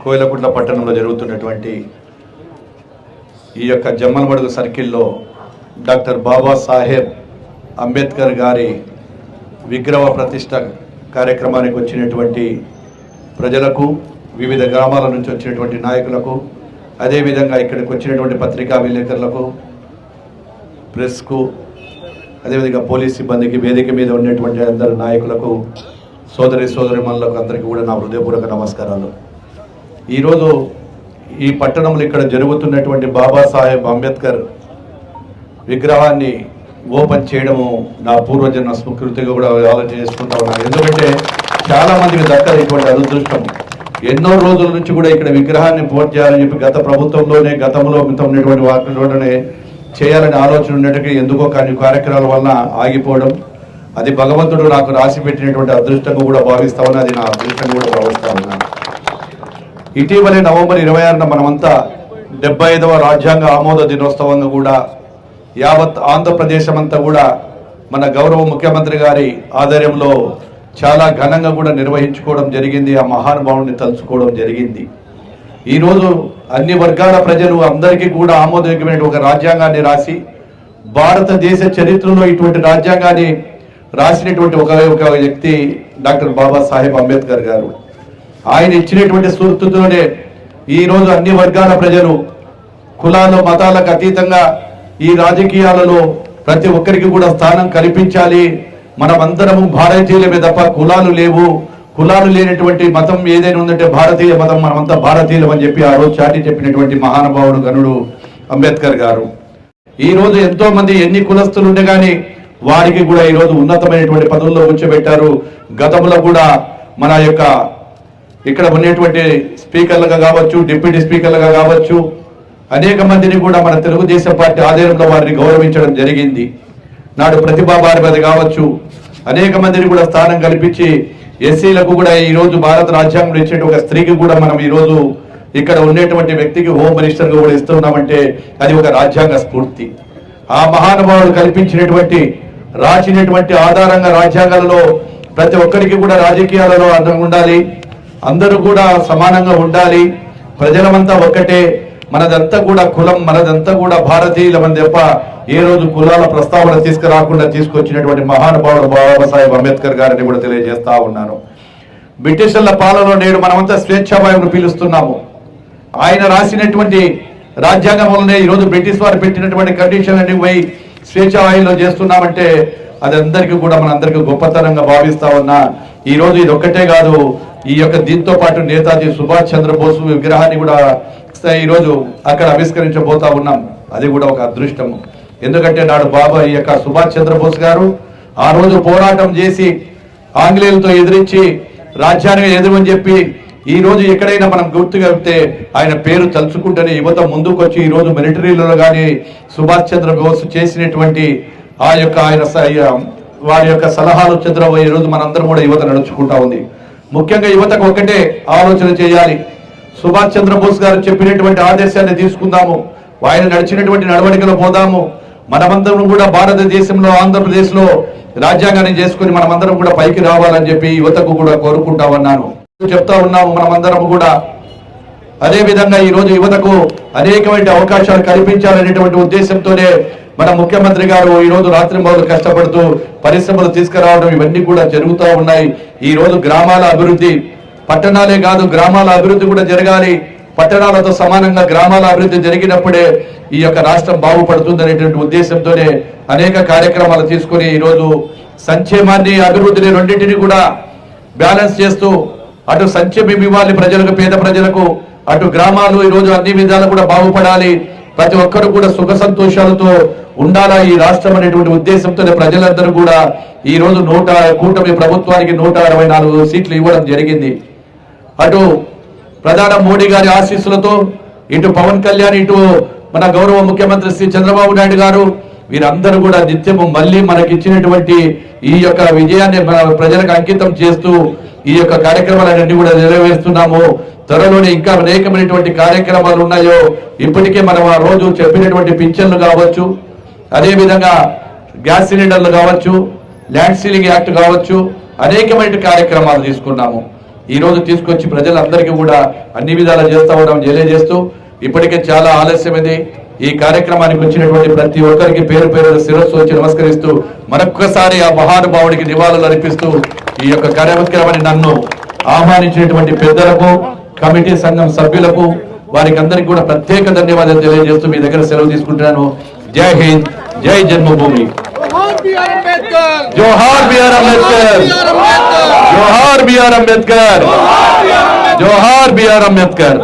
కోయిలకుంట్ల పట్టణంలో జరుగుతున్నటువంటి ఈ యొక్క జమ్మలమడుగు సర్కిల్లో డాక్టర్ బాబాసాహెబ్ అంబేద్కర్ గారి విగ్రహ ప్రతిష్ట కార్యక్రమానికి వచ్చినటువంటి ప్రజలకు వివిధ గ్రామాల నుంచి వచ్చినటువంటి నాయకులకు అదేవిధంగా ఇక్కడికి వచ్చినటువంటి పత్రికా విలేకరులకు ప్రెస్కు అదేవిధంగా పోలీస్ సిబ్బందికి వేదిక మీద ఉన్నటువంటి అందరు నాయకులకు సోదరి సోదరి మనలకు అందరికీ కూడా నా హృదయపూర్వక నమస్కారాలు. ఈరోజు ఈ పట్టణంలో ఇక్కడ జరుగుతున్నటువంటి బాబాసాహెబ్ అంబేద్కర్ విగ్రహాన్ని ఓపెన్ చేయడము నా పూర్వజన్మ స్మృతిగా కూడా ఆలోచన చేసుకుంటా ఉన్నాను. ఎందుకంటే చాలామందికి దక్కదు ఇటువంటి అదృష్టం. ఎన్నో రోజుల నుంచి కూడా ఇక్కడ విగ్రహాన్ని పూర్తి చేయాలని చెప్పి గత ప్రభుత్వంలోనే గతంలో మితం ఉన్నటువంటి వాటిలోనే చేయాలనే ఆలోచన ఉన్నట్టుగా ఎందుకో కానీ కార్యక్రమాల వలన ఆగిపోవడం అది భగవంతుడు నాకు రాసి పెట్టినటువంటి అదృష్టంగా కూడా భావిస్తామని అది నా అదృష్టంగా కూడా భావిస్తా ఉన్నాను ఇటీవలే నవంబర్ ఇరవై ఆరున మనమంతా డెబ్బై ఐదవ రాజ్యాంగ ఆమోద దినోత్సవంగా కూడా యావత్ ఆంధ్రప్రదేశం అంతా కూడా మన గౌరవ ముఖ్యమంత్రి గారి ఆధ్వర్యంలో చాలా ఘనంగా కూడా నిర్వహించుకోవడం జరిగింది ఆ మహానుభావుని తలుచుకోవడం జరిగింది. ఈరోజు అన్ని వర్గాల ప్రజలు అందరికీ కూడా ఆమోదయోగ్యమైన ఒక రాజ్యాంగాన్ని రాసి భారతదేశ చరిత్రలో ఇటువంటి రాజ్యాంగాన్ని రాసినటువంటి ఒక ఒక వ్యక్తి డాక్టర్ బాబాసాహెబ్ అంబేద్కర్ గారు. ఆయన ఇచ్చినటువంటి స్ఫూర్తితోనే ఈ రోజు అన్ని వర్గాల ప్రజలు కులాలు మతాలకు అతీతంగా ఈ రాజకీయాలలో ప్రతి ఒక్కరికి కూడా స్థానం కల్పించాలి. మనమందరము భారతీయులమే తప్ప కులాలు లేవు. కులాలు లేనటువంటి మతం ఏదైనా ఉందంటే భారతీయ మతం మనమంతా భారతీయులం అని చెప్పి ఆ రోజు చాటి చెప్పినటువంటి మహానుభావుడు గనుడు అంబేద్కర్ గారు. ఈ రోజు ఎంతో మంది ఎన్ని కులస్తులు ఉండే కానీ వారికి కూడా ఈ రోజు ఉన్నతమైనటువంటి పదవుల్లో ఉంచబెట్టారు గతంలో కూడా మన యొక్క ఇక్కడ ఉన్నటువంటి స్పీకర్లుగా కావచ్చు డిప్యూటీ స్పీకర్లుగా కావచ్చు అనేక మందిని కూడా మన తెలుగుదేశం పార్టీ ఆధ్వర్యంలో వారిని గౌరవించడం జరిగింది. నాడు ప్రతిభా భారతి కావచ్చు అనేక మందిని కూడా స్థానం కల్పించి ఎస్సీలకు కూడా ఈరోజు భారత రాజ్యాంగంలో ఇచ్చే ఒక స్త్రీకి కూడా మనం ఈ రోజు ఇక్కడ ఉండేటువంటి వ్యక్తికి హోమ్ మినిస్టర్ కూడా ఇస్తున్నామంటే అది ఒక రాజ్యాంగ స్ఫూర్తి. ఆ మహానుభావుడు కల్పించినటువంటి రాసినటువంటి ఆధారంగా రాజ్యాంగాలలో ప్రతి ఒక్కరికి కూడా రాజకీయాలలో అర్థం ఉండాలి. అందరూ కూడా సమానంగా ఉండాలి. ప్రజలమంతా ఒక్కటే. మనదంతా కూడా కులం మనదంతా కూడా భారతీయులమని తప్ప ఏ రోజు కులాల ప్రస్తావన తీసుకురాకుండా తీసుకొచ్చినటువంటి మహానుభావుడు బాబాసాహెబ్ అంబేద్కర్ గారిని కూడా తెలియజేస్తా ఉన్నాను. బ్రిటిషర్ల పాలనలో నేడు మనమంతా స్వేచ్ఛాభాయం పిలుస్తున్నాము. ఆయన రాసినటువంటి రాజ్యాంగం వల్లనే ఈరోజు బ్రిటిష్ వారు పెట్టినటువంటి కండిషన్ అన్ని పోయి స్వేచ్ఛావాయులో చేస్తున్నామంటే అది అందరికీ కూడా మనందరికీ గొప్పతనంగా భావిస్తా ఉన్నా. ఈ రోజు ఇది ఒక్కటే కాదు. ఈ యొక్క దీంతో పాటు నేతాజీ సుభాష్ చంద్రబోస్ విగ్రహాన్ని కూడా ఈరోజు అక్కడ ఆవిష్కరించబోతా ఉన్నాం. అది కూడా ఒక అదృష్టము. ఎందుకంటే నాడు బాబా ఈ యొక్క సుభాష్ చంద్రబోస్ గారు ఆ రోజు పోరాటం చేసి ఆంగ్లేయులతో ఎదిరించి రాజ్యాన్ని ఎదురమని చెప్పి ఈ రోజు ఎక్కడైనా మనం గుర్తు చెప్తే ఆయన పేరు తలుచుకుంటేనే యువత ముందుకు వచ్చి ఈ రోజు మిలిటరీలలో కానీ సుభాష్ చంద్ర బోస్ చేసినటువంటి ఆ యొక్క ఆయన స- వారి యొక్క సలహాలు చంద్ర ఈ రోజు మనందరం కూడా యువత నడుచుకుంటా ఉంది. ముఖ్యంగా యువతకు ఒకటే ఆలోచన చేయాలి. సుభాష్ చంద్రబోస్ గారు చెప్పినటువంటి ఆదేశాన్ని తీసుకుందాము. ఆయన నడిచినటువంటి నడవడికలో పోదాము. మనమందరం కూడా భారతదేశంలో ఆంధ్రప్రదేశ్లో రాజ్యాంగాన్ని చేసుకుని మనమందరం కూడా పైకి రావాలని చెప్పి యువతకు కూడా కోరుకుంటా ఉన్నాను. చెప్తా ఉన్నాము మనమందరం కూడా. అదే విధంగా ఈ రోజు యువతకు అనేకమైన అవకాశాలు కల్పించాలనేటువంటి ఉద్దేశంతోనే మన ముఖ్యమంత్రి గారు ఈ రోజు రాత్రి మొదలు కష్టపడుతూ పరిశ్రమలు తీసుకురావడం ఇవన్నీ కూడా జరుగుతూ ఉన్నాయి. ఈ రోజు గ్రామాల అభివృద్ధి పట్టణాలే కాదు గ్రామాల అభివృద్ధి కూడా జరగాలి. పట్టణాలతో సమానంగా గ్రామాల అభివృద్ధి జరిగినప్పుడే ఈ యొక్క రాష్ట్రం బాగుపడుతుంది అనేటువంటి ఉద్దేశంతోనే అనేక కార్యక్రమాలు తీసుకొని ఈ రోజు సంక్షేమాన్ని అభివృద్ధిని రెండింటిని కూడా బ్యాలెన్స్ చేస్తూ అటు సంక్షేమం ఇవ్వాలి ప్రజలకు పేద ప్రజలకు అటు గ్రామాలు ఈ రోజు అన్ని విధాలు కూడా బాగుపడాలి. ప్రతి ఒక్కరు కూడా సుఖ సంతోషాలతో ఉండాలా ఈ రాష్ట్రం అనేటువంటి ఉద్దేశంతోనే ప్రజలందరూ కూడా ఈ రోజు నూట కూటమి ప్రభుత్వానికి నూట అరవై నాలుగు సీట్లు ఇవ్వడం జరిగింది. అటు ప్రధాన మోడీ గారి ఆశీస్సులతో ఇటు పవన్ కళ్యాణ్ ఇటు మన గౌరవ ముఖ్యమంత్రి శ్రీ చంద్రబాబు నాయుడు గారు వీరందరూ కూడా నిత్యము మళ్ళీ మనకి ఇచ్చినటువంటి ఈ యొక్క విజయాన్ని ప్రజలకు అంకితం చేస్తూ ఈ యొక్క కార్యక్రమాలన్నీ కూడా నెరవేరుస్తున్నాము. త్వరలోనే ఇంకా అనేకమైనటువంటి కార్యక్రమాలు ఉన్నాయో. ఇప్పటికే మనం ఆ రోజు చెప్పినటువంటి పింఛన్లు కావచ్చు అదేవిధంగా గ్యాస్ సిలిండర్లు కావచ్చు ల్యాండ్ సీలింగ్ యాక్ట్ కావచ్చు అనేకమైన కార్యక్రమాలు తీసుకున్నాము. ఈ రోజు తీసుకొచ్చి ప్రజలందరికీ కూడా అన్ని విధాలు చేస్తా ఉండడం తెలియజేస్తూ ఇప్పటికే చాలా ఆలస్యమైంది. ఈ కార్యక్రమానికి వచ్చినటువంటి ప్రతి ఒక్కరికి పేరు పేరు శిరస్సు వచ్చి నమస్కరిస్తూ మరొక్కసారి ఆ మహానుభావుడికి నివాళులు అర్పిస్తూ ఈ యొక్క కార్యక్రమాన్ని నన్ను ఆహ్వానించినటువంటి పెద్దలకు కమిటీ సంఘం సభ్యులకు వారికి అందరికీ కూడా ప్రత్యేక ధన్యవాదాలు తెలియజేస్తూ మీ దగ్గర సెలవు తీసుకుంటున్నాను. Jai Hind Jai Janmabhoomi. Johar B R Ambedkar Johar B R Ambedkar. Johar B R Ambedkar. Johar B R Ambedkar.